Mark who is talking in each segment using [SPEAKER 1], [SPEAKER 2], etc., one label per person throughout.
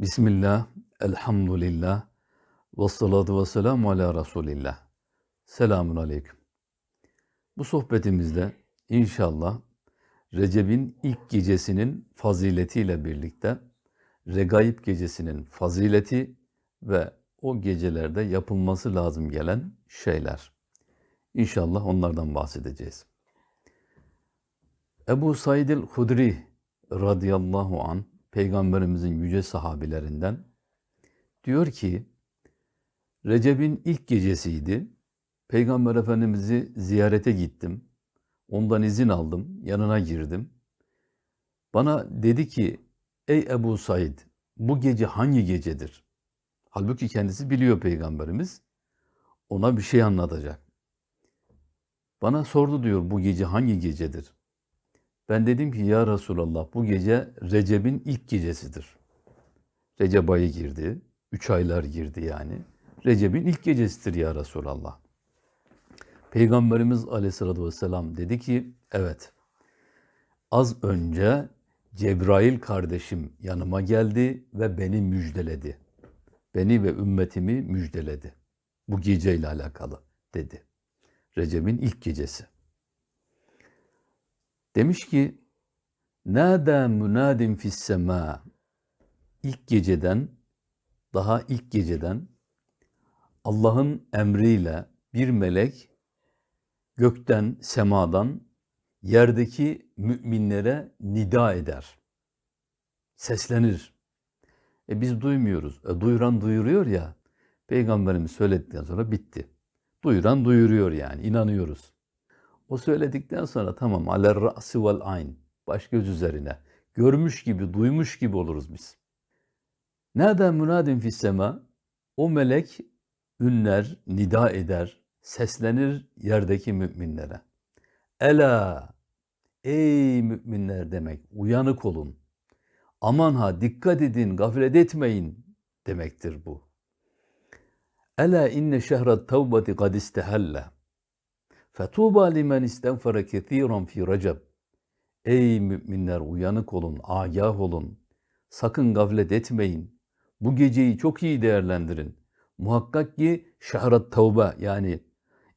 [SPEAKER 1] Bismillah, elhamdülillah, ve salatu ve selamu ala Resulillah. Selamun aleyküm. Bu sohbetimizde inşallah Recep'in ilk gecesinin faziletiyle birlikte Regaib gecesinin fazileti ve o gecelerde yapılması lazım gelen şeyler. İnşallah onlardan bahsedeceğiz. Ebu Said el-Hudri radıyallahu an peygamberimizin yüce sahabilerinden diyor ki Recep'in ilk gecesiydi. Peygamber Efendimiz'i ziyarete gittim. Ondan izin aldım, yanına girdim. Bana dedi ki, ey Ebu Said, bu gece hangi gecedir? Halbuki kendisi biliyor Peygamberimiz. Ona bir şey anlatacak. Bana sordu diyor, bu gece hangi gecedir? Ben dedim ki, ya Resulallah, bu gece Recep'in ilk gecesidir. Recep ayı girdi, üç aylar girdi yani. Recep'in ilk gecesidir ya Resulallah. Peygamberimiz aleyhissalatü vesselam dedi ki, evet, az önce Cebrail kardeşim yanıma geldi ve beni müjdeledi. Beni ve ümmetimi müjdeledi. Bu geceyle alakalı dedi. Recep'in ilk gecesi. Demiş ki, Nâdâ münâdim fissemâ. İlk geceden, daha ilk geceden Allah'ın emriyle bir melek gökten, semadan yerdeki müminlere nida eder. Seslenir. E biz duymuyoruz. E duyuran duyuruyor ya. Peygamberimiz söyledikten sonra bitti. Duyuran duyuruyor yani. inanıyoruz. O söyledikten sonra tamam aler ra'si vel ayn. Baş göz üzerine. Görmüş gibi, duymuş gibi oluruz biz. Nereden münadin fissema? O melek ünler, nida eder, seslenir yerdeki müminlere. Ela, ey müminler demek, uyanık olun. Aman ha, dikkat edin, gaflet etmeyin demektir bu. Ela inne şehret tevbeti kad istehelle. Fetuba limen istenfere kethiran fi recep. Ey müminler uyanık olun, agah olun. Sakın gaflet etmeyin. Bu geceyi çok iyi değerlendirin. Muhakkak ki şehret tevbe yani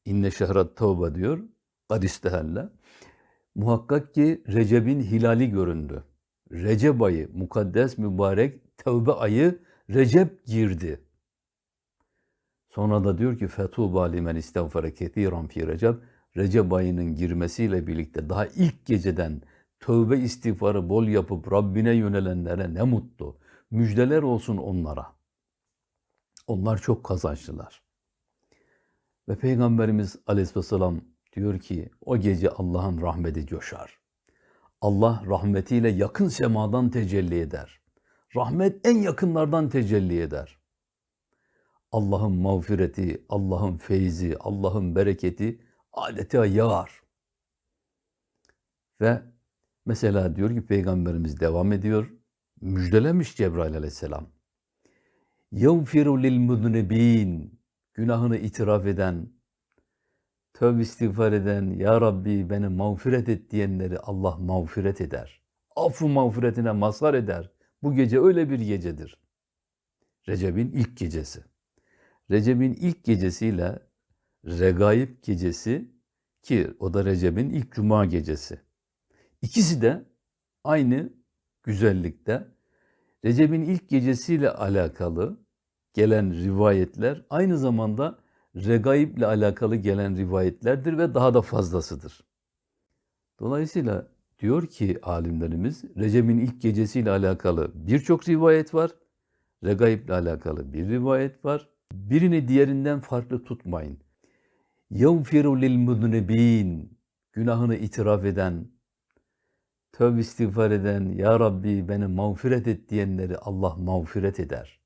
[SPEAKER 1] inne şehret tevbe diyor. Kad istehelle. Muhakkak ki Recep'in hilali göründü. Recep ayı, mukaddes mübarek tevbe ayı Recep girdi. Sonra da diyor ki fetuba limen istiğfara kethiran fi Recep. Recep ayının girmesiyle birlikte daha ilk geceden tövbe istiğfarı bol yapıp Rabbine yönelenlere ne mutlu. Müjdeler olsun onlara. Onlar çok kazançlılar. Ve Peygamberimiz aleyhisselam diyor ki o gece Allah'ın rahmeti coşar. Allah rahmetiyle yakın semadan tecelli eder. Rahmet en yakınlardan tecelli eder. Allah'ın mağfireti, Allah'ın feyzi, Allah'ın bereketi adeta yağar. Ve mesela diyor ki Peygamberimiz devam ediyor. Müjdelemiş Cebrail aleyhisselam. يَغْفِرُ لِلْمُذْنِب۪ينَ Günahını itiraf eden, tövbe istiğfar eden, Ya Rabbi beni mağfiret et diyenleri Allah mağfiret eder. Affu mağfiretine mazhar eder. Bu gece öyle bir gecedir. Recep'in ilk gecesi. Recep'in ilk gecesiyle Regaib gecesi ki o da Recep'in ilk cuma gecesi. İkisi de aynı güzellikte. Recep'in ilk gecesiyle alakalı gelen rivayetler aynı zamanda regaib ile alakalı gelen rivayetlerdir ve daha da fazlasıdır. Dolayısıyla diyor ki alimlerimiz Recep'in ilk gecesiyle alakalı birçok rivayet var. Regaib ile alakalı bir rivayet var. Birini diğerinden farklı tutmayın. يَغْفِرُ لِلْمُذْنِب۪ينَ Günahını itiraf eden, tövbe istiğfar eden, Ya Rabbi beni mağfiret et diyenleri Allah mağfiret eder.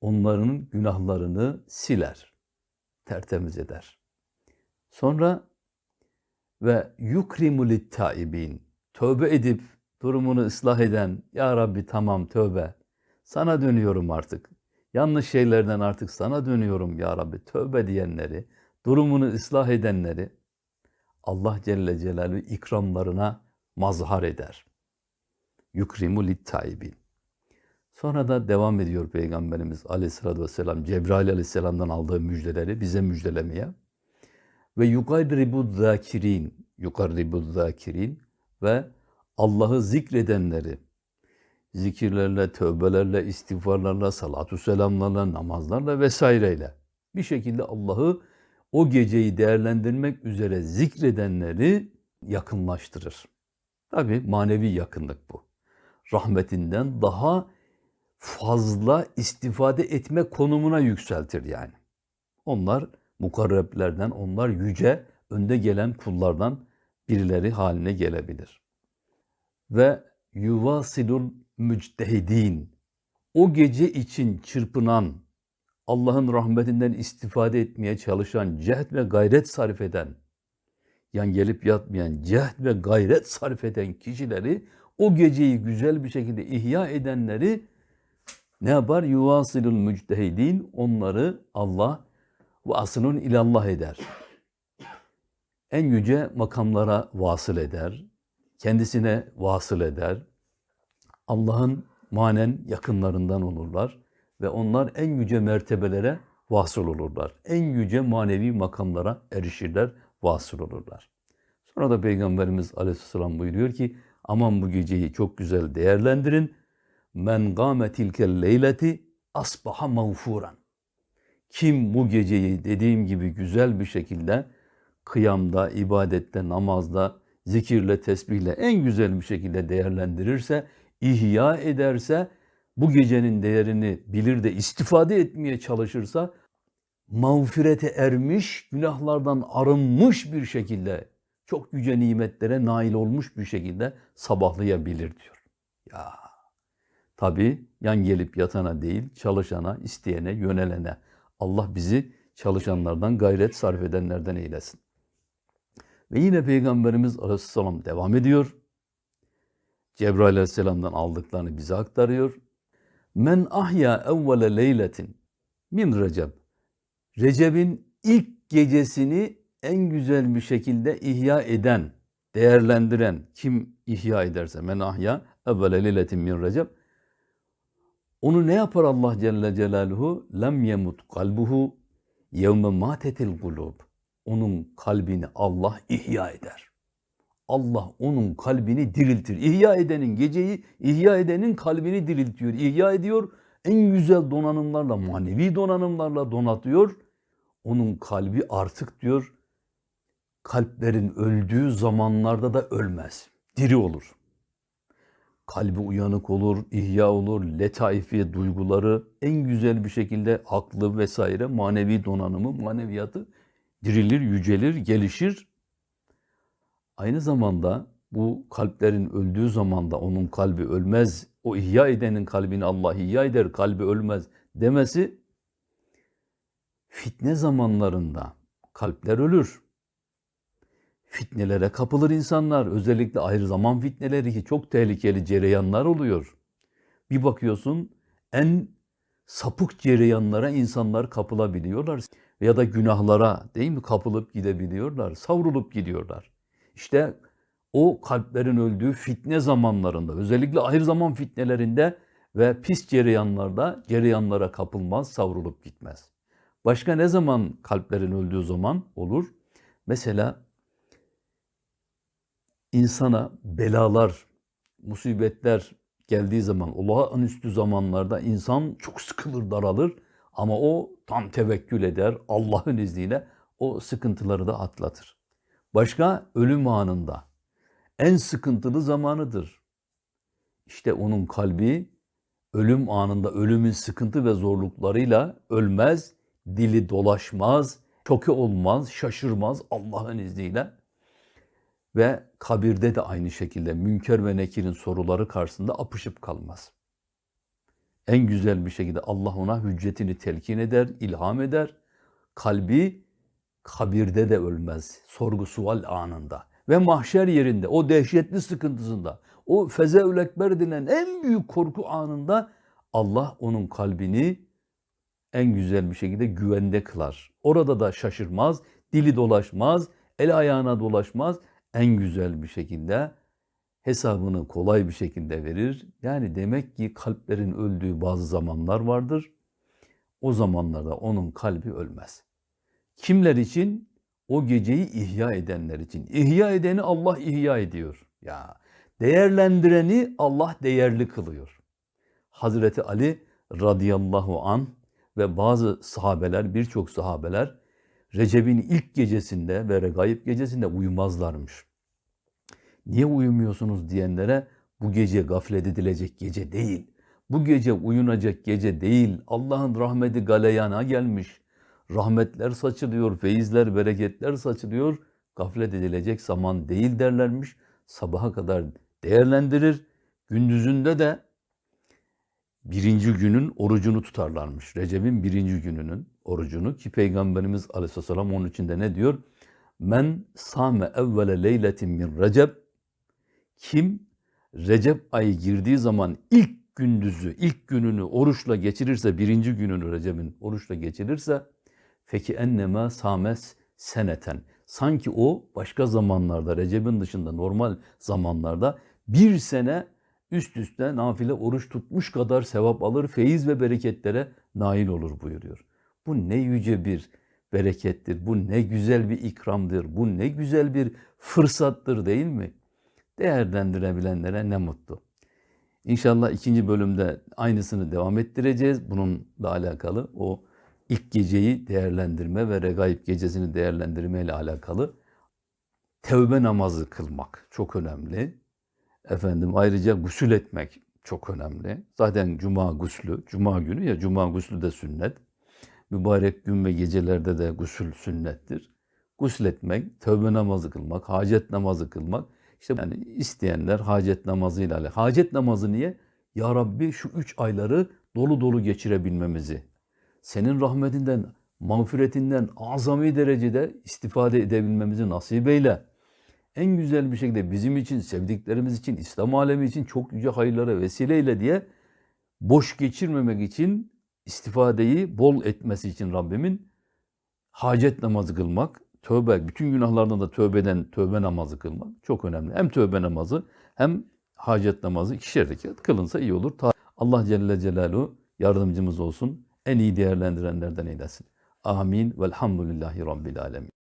[SPEAKER 1] Onların günahlarını siler, tertemiz eder. Sonra ve yukrimu littaibin tövbe edip durumunu ıslah eden ya Rabbi tamam tövbe sana dönüyorum artık. Yanlış şeylerden artık sana dönüyorum ya Rabbi tövbe diyenleri, durumunu ıslah edenleri Allah Celle Celaluhu ikramlarına mazhar eder. Yukrimu littaibin. Sonra da devam ediyor Peygamberimiz aleyhissalatü vesselam Cebrail aleyhisselamdan aldığı müjdeleri bize müjdelemeye. Ve yukarribu zakirin, yukarribu zakirin ve Allah'ı zikredenleri, zikirlerle, tövbelerle, istiğfarlarla, salatu selamlarla, namazlarla vesaireyle bir şekilde Allah'ı o geceyi değerlendirmek üzere zikredenleri yakınlaştırır. Tabi manevi yakınlık bu. Rahmetinden daha fazla istifade etme konumuna yükseltir yani. Onlar mukarreblerden, onlar yüce, önde gelen kullardan birileri haline gelebilir. Ve yuvasilul müctehidin, o gece için çırpınan, Allah'ın rahmetinden istifade etmeye çalışan, cehd ve gayret sarf eden, yan gelip yatmayan, cehd ve gayret sarf eden kişileri, o geceyi güzel bir şekilde ihya edenleri ne yapar? Yuvasilul müctehidin, onları Allah ve asılun ilallah eder. En yüce makamlara vasıl eder, kendisine vasıl eder. Allah'ın manen yakınlarından olurlar ve onlar en yüce mertebelere vasıl olurlar. En yüce manevi makamlara erişirler, vasıl olurlar. Sonra da Peygamberimiz Aleyhisselam buyuruyor ki aman bu geceyi çok güzel değerlendirin. Men gâme tilkel leyleti asbaha mağfuran. Kim bu geceyi dediğim gibi güzel bir şekilde kıyamda, ibadette, namazda, zikirle, tesbihle en güzel bir şekilde değerlendirirse, ihya ederse, bu gecenin değerini bilir de istifade etmeye çalışırsa, mağfirete ermiş, günahlardan arınmış bir şekilde, çok yüce nimetlere nail olmuş bir şekilde sabahlayabilir diyor. Ya tabi yan gelip yatana değil, çalışana, isteyene, yönelene. Allah bizi çalışanlardan, gayret sarf edenlerden eylesin. Ve yine Peygamberimiz Aleyhisselam devam ediyor. Cebrail Aleyhisselam'dan aldıklarını bize aktarıyor. Men ahya evvele leyletin min Recep. Recep'in ilk gecesini en güzel bir şekilde ihya eden, değerlendiren kim ihya ederse men ahya evvele leyletin min Recep. Onu ne yapar Allah Celle Celaluhu? Lem yemut kalbuhu yevme matetil kulub onun kalbini Allah ihya eder. Allah onun kalbini diriltir. İhya edenin geceyi, ihya edenin kalbini diriltiyor. İhya ediyor, en güzel donanımlarla, manevi donanımlarla donatıyor. Onun kalbi artık diyor, kalplerin öldüğü zamanlarda da ölmez. Diri olur. Kalbi uyanık olur, ihya olur, letaifi duyguları en güzel bir şekilde aklı vesaire manevi donanımı, maneviyatı dirilir, yücelir, gelişir. Aynı zamanda bu kalplerin öldüğü zamanda onun kalbi ölmez, o ihya edenin kalbini Allah ihya eder, kalbi ölmez demesi fitne zamanlarında kalpler ölür. Fitnelere kapılır insanlar. Özellikle ayrı zaman fitneleri ki çok tehlikeli cereyanlar oluyor. Bir bakıyorsun en sapık cereyanlara insanlar kapılabiliyorlar ya da günahlara değil mi kapılıp gidebiliyorlar, savrulup gidiyorlar. İşte o kalplerin öldüğü fitne zamanlarında, özellikle ahir zaman fitnelerinde ve pis cereyanlarda cereyanlara kapılmaz, savrulup gitmez. Başka ne zaman kalplerin öldüğü zaman olur? Mesela insana belalar, musibetler geldiği zaman, olağanüstü zamanlarda insan çok sıkılır, daralır ama o tam tevekkül eder Allah'ın izniyle o sıkıntıları da atlatır. Başka ölüm anında en sıkıntılı zamanıdır. İşte onun kalbi ölüm anında ölümün sıkıntı ve zorluklarıyla ölmez, dili dolaşmaz, çoke olmaz, şaşırmaz Allah'ın izniyle. Ve kabirde de aynı şekilde münker ve nekirin soruları karşısında apışıp kalmaz en güzel bir şekilde Allah ona hüccetini telkin eder, ilham eder. Kalbi kabirde de ölmez, sorgu sual anında ve mahşer yerinde, o dehşetli sıkıntısında, o fezeül ekber denen en büyük korku anında Allah onun kalbini en güzel bir şekilde güvende kılar. Orada da şaşırmaz, dili dolaşmaz, el ayağına dolaşmaz. En güzel bir şekilde hesabını kolay bir şekilde verir. Yani demek ki kalplerin öldüğü bazı zamanlar vardır. O zamanlarda onun kalbi ölmez. Kimler için? O geceyi ihya edenler için. İhya edeni Allah ihya ediyor. Ya değerlendireni Allah değerli kılıyor. Hazreti Ali radıyallahu an ve bazı sahabeler, birçok sahabeler Recep'in ilk gecesinde ve Regaib gecesinde uyumazlarmış. Niye uyumuyorsunuz diyenlere bu gece gaflet edilecek gece değil. Bu gece uyunacak gece değil. Allah'ın rahmeti galeyana gelmiş. Rahmetler saçılıyor, feyizler, bereketler saçılıyor. Gaflet edilecek zaman değil derlermiş. Sabaha kadar değerlendirir. Gündüzünde de birinci günün orucunu tutarlarmış. Recep'in birinci gününün orucunu ki Peygamberimiz Aleyhisselam onun içinde ne diyor? Men same evvele leyletin min Recep kim Recep ayı girdiği zaman ilk gündüzü, ilk gününü oruçla geçirirse, birinci gününü Recep'in oruçla geçirirse Feki ennema sames seneten. Sanki o başka zamanlarda, Recep'in dışında normal zamanlarda bir sene üst üste nafile oruç tutmuş kadar sevap alır, feyiz ve bereketlere nail olur buyuruyor. Bu ne yüce bir berekettir, bu ne güzel bir ikramdır, bu ne güzel bir fırsattır değil mi? Değerlendirebilenlere ne mutlu. İnşallah ikinci bölümde aynısını devam ettireceğiz. Bununla alakalı o ilk geceyi değerlendirme ve regaib gecesini değerlendirme ile alakalı tevbe namazı kılmak çok önemli. Efendim ayrıca gusül etmek çok önemli. Zaten cuma guslü, cuma günü ya cuma guslü de sünnet. Mübarek gün ve gecelerde de gusül sünnettir. Gusül etmek, tövbe namazı kılmak, hacet namazı kılmak. İşte yani isteyenler hacet namazıyla alakalı. Hacet namazı niye? Ya Rabbi şu üç ayları dolu dolu geçirebilmemizi, senin rahmetinden, mağfiretinden azami derecede istifade edebilmemizi nasip eyle. En güzel bir şekilde bizim için, sevdiklerimiz için, İslam alemi için çok yüce hayırlara vesileyle diye boş geçirmemek için istifadeyi bol etmesi için Rabbimin hacet namazı kılmak, tövbe, bütün günahlardan da tövbeden tövbe namazı kılmak çok önemli. Hem tövbe namazı hem hacet namazı ikişer rekat kılınsa iyi olur. Allah Celle Celaluhu yardımcımız olsun en iyi değerlendirenlerden eylesin. Amin. Velhamdülillahi Rabbil Alemin.